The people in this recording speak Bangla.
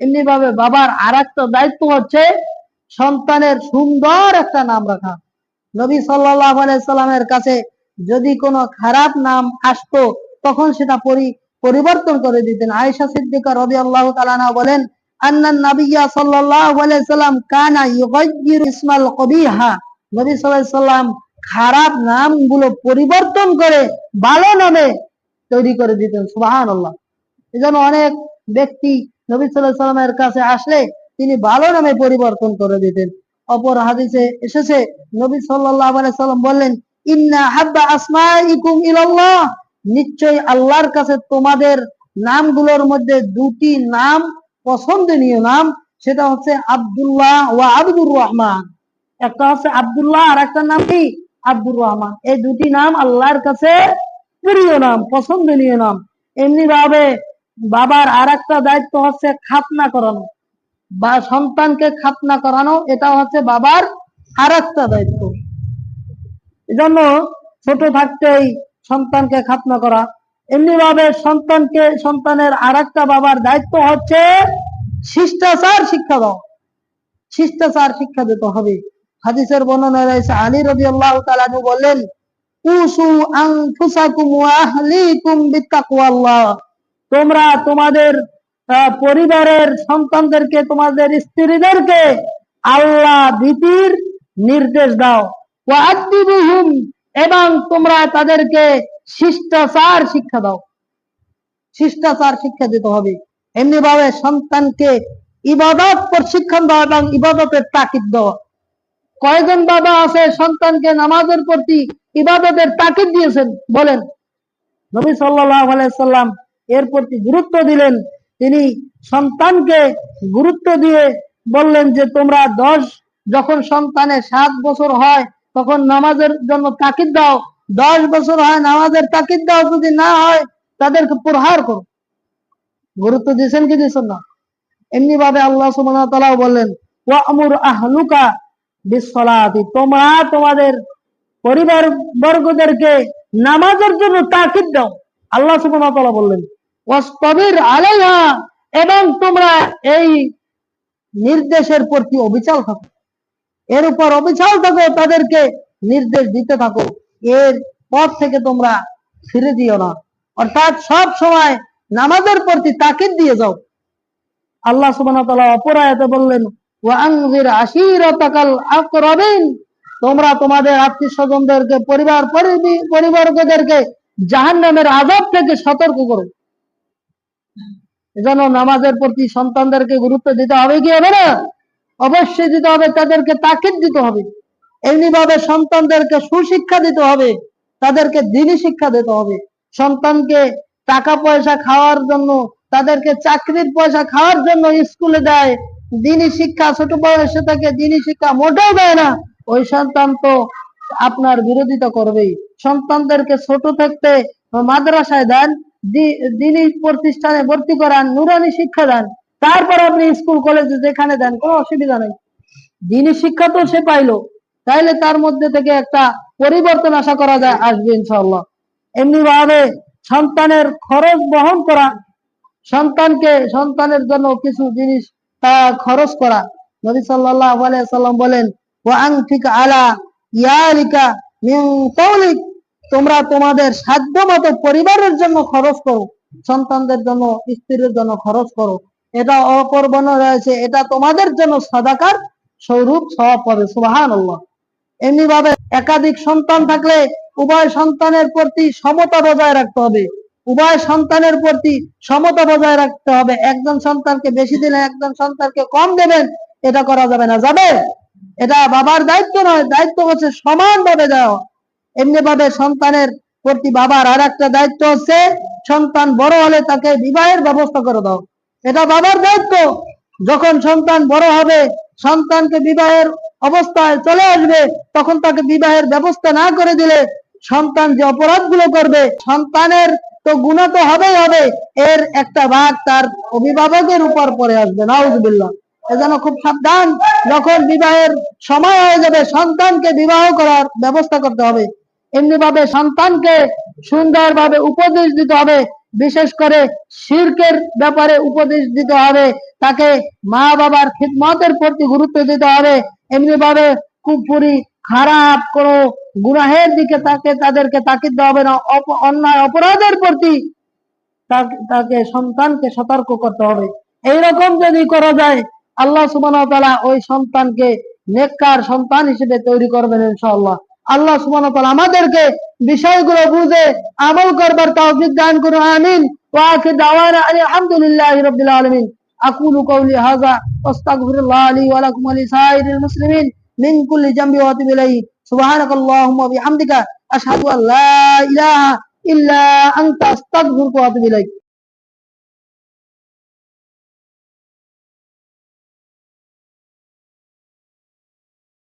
এমনি ভাবে বাবার আর একটা দায়িত্ব হচ্ছে সন্তানের সুন্দর একটা নাম রাখা। নবী সাল্লাহ সাল্লামের কাছে যদি কোনো খারাপ নাম আসতো, তখন সেটা পরি- পরিবর্তন করে দিতেন। আয়েশা সিদ্দিকা রবি আল্লাহ তালানা বলেন আন্নান নাবিয়া আলাইহি সাল্লাম কানা ইসমাল কবিহা। নবী সাল্লাম খারাপ নামগুলো পরিবর্তন করে ভালো নামে তৈরি করে দিতেন। সুবহানাল্লাহ। এজন্য অনেক ব্যক্তি নবী সাল্লামের কাছে আসলে তিনি ভালো নামে পরিবর্তন করে দিতেন। অপর হাদিসে এসেছে, নবী সাল্লাম বললেন, ইন্না হাব্বা আসমাইকুম ইলাল্লাহ। নিশ্চয়ই আল্লাহর কাছে তোমাদের নামগুলোর মধ্যে দুটি নাম, পছন্দনীয় নাম, সেটা হচ্ছে আব্দুল্লাহ ওয়া আব্দুর রহমান। একটা হচ্ছে আব্দুল্লাহ আর একটা নাম কি? আব্দুর রহমান। এই দুটি নাম আল্লাহর কাছে প্রিয় নাম, পছন্দনীয় নাম। এমনি ভাবে বাবার আর একটা দায়িত্ব হচ্ছে খাতনা করানো, বা সন্তানকে খাতনা করানো, এটা হচ্ছে বাবার আর একটা দায়িত্ব। এজন্য ছোট থাকতেই সন্তানকে খাতনা করা। এমনি ভাবে সন্তানকে, সন্তানের আর একটা বাবার দায়িত্ব হচ্ছে শিষ্টাচার শিক্ষা দাও। শিষ্টাচার শিক্ষা দিতে হবে। হাদিসের বর্ণনা রয়েছে, আলী রবি আল্লাহ তালু বললেন, উসু আনফুসাকুম ওয়া আহলিকুম বিত্তাকওয়াল্লাহ তোমরা তোমাদের পরিবারের সন্তানদেরকে, তোমাদের স্ত্রীদেরকে আল্লাহ ভীতির নির্দেশ দাও। এবং তোমরা তাদেরকে শিষ্টাচার শিক্ষা দাও। শিষ্টাচার শিক্ষা দিতে হবে। এমনি ভাবে সন্তানকে ইবাদত প্রশিক্ষণ দেওয়া এবং ইবাদতের তাকিদ দেওয়া। কয়জন বাবা আছে সন্তানকে নামাজের প্রতি ইবাদতের তাকিদ দিয়েছেন? বলেন। নবী সাল্লাহ সাল্লাম এর প্রতি গুরুত্ব দিলেন। তিনি সন্তানকে গুরুত্ব দিয়ে বললেন যে, তোমরা দশ যখন সন্তানের সাত বছর হয়, তখন নামাজের জন্য তাকিদ দাও। দশ বছর হয়, নামাজের তাকিদ দাও। যদি না হয়, তাদেরকে প্রহার করো। গুরুত্ব দিয়েছেন কি দিয়েছেন না? এমনি ভাবে আল্লাহ সুবহানাহু বললেন, ওয়ামুর আহলুকা বিসসালাতি। তোমরা তোমাদের পরিবার বর্গদেরকে নামাজের জন্য তাকিদ দাও। আল্লাহ ওয়া বললেন আলাইহা, এবং তোমরা এই নির্দেশের প্রতি অবিচল থাকো। এর উপর অবিচল থাকো, তাদেরকে নির্দেশ দিতে থাকো। এর পর থেকে তোমরা ফিরে দিও না। অর্থাৎ সব সময় নামাজের প্রতি তাকিদ দিয়ে যাও। আল্লাহ সুবহানাহু ওয়া তাআলা অপর আয়াতে বললেন তোমরা তোমাদের আত্মীয় স্বজনদেরকে পরিবার পরিবি- পরিবারকে জাহান্নামের আযাব থেকে সতর্ক করো। এজন্য নামাজের প্রতি সন্তানদেরকে গুরুত্ব দিতে হবে কি হবে না? অবশ্যই দিতে হবে, তাদেরকে তাকিদ দিতে হবে। এমনি ভাবে সন্তানদেরকে সুশিক্ষা দিতে হবে, তাদেরকে দিনী শিক্ষা দিতে হবে। সন্তানকে টাকা পয়সা খাওয়ার জন্য, তাদেরকে চাকরির পয়সা খাওয়ার জন্য স্কুলে দেয়। দিনী শিক্ষা, ছোট বয়সে থেকে দিনী শিক্ষা মোটেও দেয় না। ওই সন্তান তো আপনার বিরোধিতা করবেই। সন্তানদেরকে ছোট থাকতে মাদ্রাসায় দেন দিনী প্রতিষ্ঠানে ভর্তি করান, নুরানি শিক্ষা দেন। তারপর আপনি স্কুল, কলেজে যেখানে দেন, কোনো অসুবিধা নেই। দিনী শিক্ষা তো সে পাইলো। তাইলে তার মধ্যে থেকে একটা পরিবর্তন আশা করা যায়, আসবে ইনশাআল্লাহ। এমনি ভাবে সন্তানের খরচ বহন করা, সন্তানকে, সন্তানের জন্য কিছু জিনিস খরচ করা। নবী সাল্লাল্লাহু আলাইহি সাল্লাম বলেন, ওয়া আনফিক আলা ইয়ালিকা মিন কওলিক। তোমরা তোমাদের সাধ্য মতো পরিবারের জন্য খরচ করো, সন্তানদের জন্য স্ত্রীর জন্য খরচ করো। এটা অপর বর্ণনা রয়েছে, এটা তোমাদের জন্য সাদাকার স্বরূপ সওয়াব পাবে, সুবহানাল্লাহ। এমনি ভাবে একাধিক সন্তান থাকলে উভয় সন্তানের প্রতি সমতা বজায় রাখতে হবে। উভয় সন্তানের প্রতি সমতা বজায় রাখতে হবে। একজন সন্তানকে বেশি দিলে একজন সন্তানকে কম দেবেন, এটা করা যাবে না। যাবে? এটা বাবার দায়িত্ব নয়, দায়িত্ব হচ্ছে সমানভাবে দেওয়া। এমনি ভাবে সন্তানের প্রতি বাবার আর একটা দায়িত্ব হচ্ছে, সন্তান বড় হলে তাকে বিবাহের ব্যবস্থা করে দাও। এটা বাবার দায়িত্ব। যখন সন্তান বড় হবে, সন্তানকে বিবাহের অবস্থায় চলে আসবে, তখন তাকে বিবাহের ব্যবস্থা না করে দিলে সন্তান যে অপরাধগুলো করবে, সন্তানের তো গুণা তো হবেই হবে, এর একটা ভাগ তার অভিভাবকের উপর পড়ে আসবে, নাউজুবিল্লাহ। এজন্য খুব সাবধান, যখন বিবাহের সময় হয়ে যাবে, সন্তানকে বিবাহ করার ব্যবস্থা করতে হবে। এমনি ভাবে সন্তানকে সুন্দরভাবে উপদেশ দিতে হবে। বিশেষ করে শিরকের ব্যাপারে উপদেশ দিতে হবে। তাকে মা বাবার খিদমতের প্রতি গুরুত্ব দিতে হবে। এমনি ভাবে কুপুরি খারাপ, কোনো গুনাহের দিকে তাকে, তাদেরকে তাকিদ দেওয়া হবে না। অন্যায়, অপরাধের প্রতি তাকে সন্তানকে সতর্ক করতে হবে। এইরকম যদি করা যায়, আল্লাহ তাআলা ওই সন্তানকে নেককার সন্তান হিসেবে তৈরি করবেন ইনশাআল্লাহ। আল্লাহ সুবহানাহু ওয়া তাআলা আমাদেরকে বিষয়গুলো বুঝে আমল করবার তৌফিক দান করুন আমিন ওয়া আখির দাওয়ানা আলহামদুলিল্লাহি রাব্বিল আলামিন أقول قولي هذا واستغفر الله لي ولكم ولسائر المسلمين من كل جنب واتوب إليه سبحانك اللهم وبحمدك أشهد أن لا إله إلا أنت أستغفرك وأتوب إليك